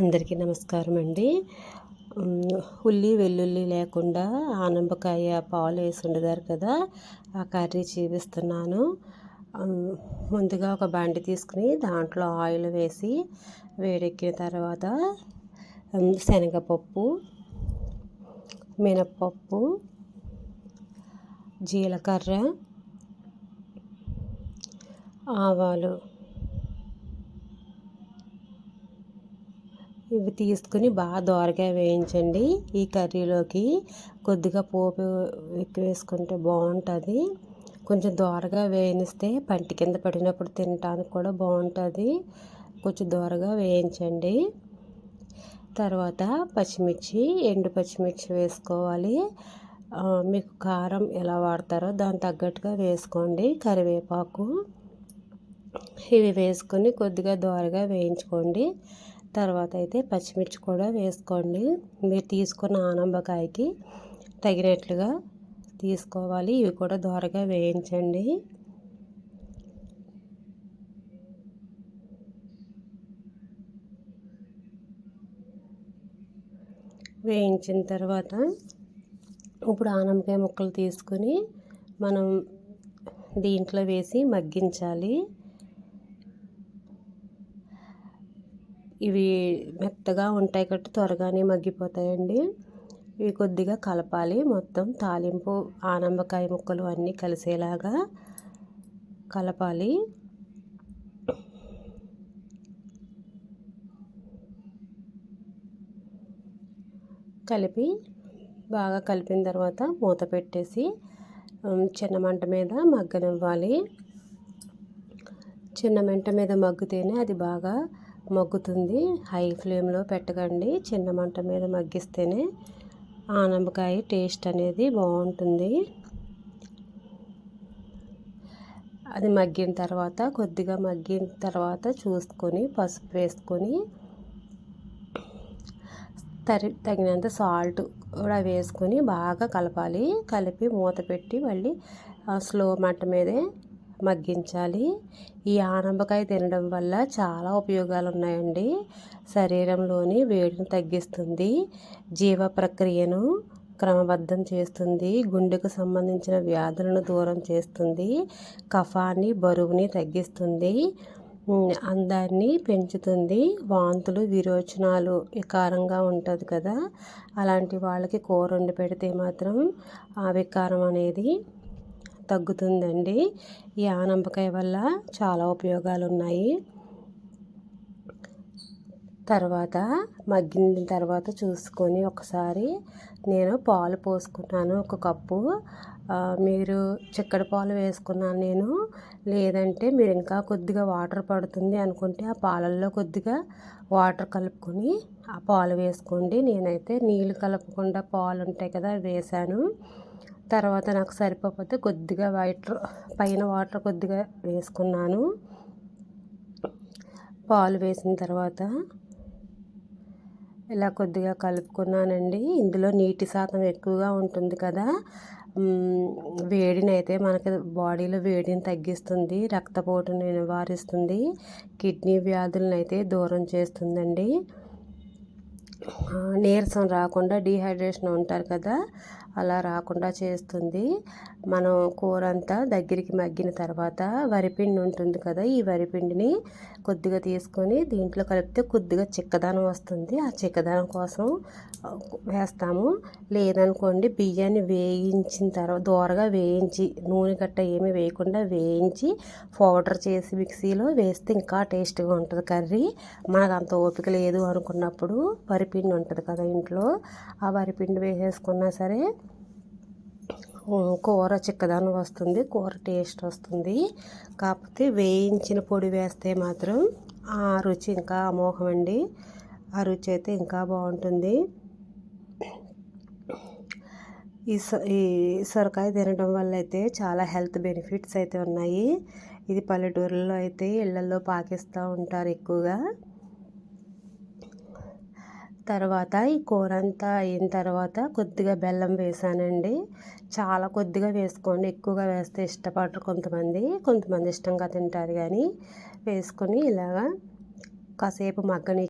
అందరికీ నమస్కారం అండి. ఉల్లి వెల్లుల్లి లేకుండా ఆనంబకాయ పాలు వేసి ఉండదారు కదా ఆ కర్రీ చూపిస్తున్నాను. ముందుగా ఒక బండి తీసుకుని దాంట్లో ఆయిల్ వేసి వేడెక్కిన తర్వాత శనగపప్పు మినప్పప్పు జీలకర్ర ఆవాలు ఇవి తీసుకుని బాగా దోరగా వేయించండి. ఈ కర్రీలోకి కొద్దిగా పోపు ఎక్కువ వేసుకుంటే బాగుంటుంది. కొంచెం దోరగా వేయనిస్తే పంటి కింద పడినప్పుడు తినడానికి కూడా బాగుంటుంది. కొంచెం దోరగా వేయించండి. తర్వాత పచ్చిమిర్చి ఎండు పచ్చిమిర్చి వేసుకోవాలి. మీకు కారం ఎలా వాడతారో దాని తగ్గట్టుగా వేసుకోండి. కరివేపాకు ఇవి వేసుకొని కొద్దిగా దోరగా వేయించుకోండి. తర్వాత అయితే పచ్చిమిర్చి కూడా వేసుకోండి. మీరు తీసుకున్న ఆనంబకాయకి తగినట్లుగా తీసుకోవాలి. ఇవి కూడా దోరగా వేయించండి. వేయించిన తర్వాత ఇప్పుడు ఆనంబకాయ ముక్కలు తీసుకొని మనం దీంట్లో వేసి మగ్గించాలి. ఇవి మెత్తగా ఉంటాయి కాబట్టి త్వరగానే మగ్గిపోతాయండి. ఇవి కొద్దిగా కలపాలి. మొత్తం తాలింపు ఆనంబకాయ ముక్కలు అన్నీ కలిసేలాగా కలపాలి. కలిపి బాగా కలిపిన తర్వాత మూత పెట్టేసి చిన్న మంట మీద మగ్గనివ్వాలి. చిన్న మంట మీద మగ్గితేనే అది బాగా మగ్గుతుంది. హై ఫ్లేమ్లో పెట్టకండి. చిన్న మంట మీద మగ్గిస్తేనే ఆనపకాయ టేస్ట్ అనేది బాగుంటుంది. అది మగ్గిన తర్వాత కొద్దిగా మగ్గిన తర్వాత చూసుకొని పసుపు వేసుకొని తరి తగినంత సాల్ట్ కూడా వేసుకొని బాగా కలపాలి. కలిపి మూత పెట్టి మళ్ళీ స్లో మంట మీదే మగ్గించాలి. ఈ ఆనంబకాయ తినడం వల్ల చాలా ఉపయోగాలు ఉన్నాయండి శరీరంలోని వేడిని తగ్గిస్తుంది. జీవ ప్రక్రియను క్రమబద్ధం చేస్తుంది. గుండెకు సంబంధించిన వ్యాధులను దూరం చేస్తుంది. కఫాన్ని బరువుని తగ్గిస్తుంది. అందాన్ని పెంచుతుంది. వాంతులు విరోచనాలు వికారంగా ఉంటుంది కదా. అలాంటి వాళ్ళకి కూర వండి పెడితే మాత్రం ఆ వికారం అనేది తగ్గుతుందండి. ఈ ఆనంబకాయ వల్ల చాలా ఉపయోగాలు ఉన్నాయి తర్వాత మగ్గిన తర్వాత చూసుకొని ఒకసారి నేను పాలు పోసుకున్నాను ఒక కప్పు. మీరు చిక్కడి పాలు వేసుకున్నాను నేను. లేదంటే మీరు ఇంకా కొద్దిగా వాటర్ పడుతుంది అనుకుంటే ఆ పాలల్లో కొద్దిగా వాటర్ కలుపుకొని ఆ పాలు వేసుకోండి. నేనైతే నీళ్ళు కలపకుండా పాలు ఉంటాయి కదా వేసాను తర్వాత నాకు సరిపోతే కొద్దిగా వాటర్ పైన వాటర్ కొద్దిగా వేసుకున్నాను. పాలు వేసిన తర్వాత ఇలా కొద్దిగా కలుపుకున్నానండి. ఇందులో నీటి శాతం ఎక్కువగా ఉంటుంది కదా. వేడిని అయితే మనకి బాడీలో వేడిని తగ్గిస్తుంది రక్తపోటుని నివారిస్తుంది కిడ్నీ వ్యాధులను అయితే దూరం చేస్తుందండి. నీరసం రాకుండా డీహైడ్రేషన్ ఉంటారు కదా. అలా రాకుండా చేస్తుంది. మనం కూర అంతా దగ్గరికి మగ్గిన తర్వాత వరిపిండి ఉంటుంది కదా ఈ వరిపిండిని కొద్దిగా తీసుకొని దీంట్లో కలిపితే కొద్దిగా చిక్కదనం వస్తుంది. ఆ చిక్కదనం కోసం వేస్తాము. లేదనుకోండి బియ్యాన్ని వేయించిన తర్వాత దోరగా వేయించి నూనె గట్ట ఏమీ వేయకుండా వేయించి పౌడర్ చేసి మిక్సీలో వేస్తే ఇంకా టేస్ట్గా ఉంటుంది కర్రీ. మనకు అంత ఓపిక లేదు అనుకున్నప్పుడు వరిపిండి ఉంటుంది కదా ఇంట్లో. ఆ వరిపిండి వేసేసుకున్నా సరే కూర చిక్కదనం వస్తుంది కూర టేస్ట్ వస్తుంది. కాకపోతే వేయించిన పొడి వేస్తే మాత్రం ఆ రుచి ఇంకా అమోఘమండి ఆ రుచి అయితే ఇంకా బాగుంటుంది. ఈ ఈ సొరకాయ తినడం వల్ల అయితే చాలా హెల్త్ బెనిఫిట్స్ అయితే ఉన్నాయి. ఇది పల్లెటూరులో అయితే ఇళ్ళలో పాకిస్తూ ఉంటారు ఎక్కువగా. తర్వాత ఈ కూర అంతా అయిన తర్వాత కొద్దిగా బెల్లం వేసానండి. చాలా కొద్దిగా వేసుకోండి. ఎక్కువగా వేస్తే ఇష్టపడరు కొంతమంది. కొంతమంది ఇష్టంగా తింటారు కానీ వేసుకొని ఇలాగా కాసేపు మగ్గని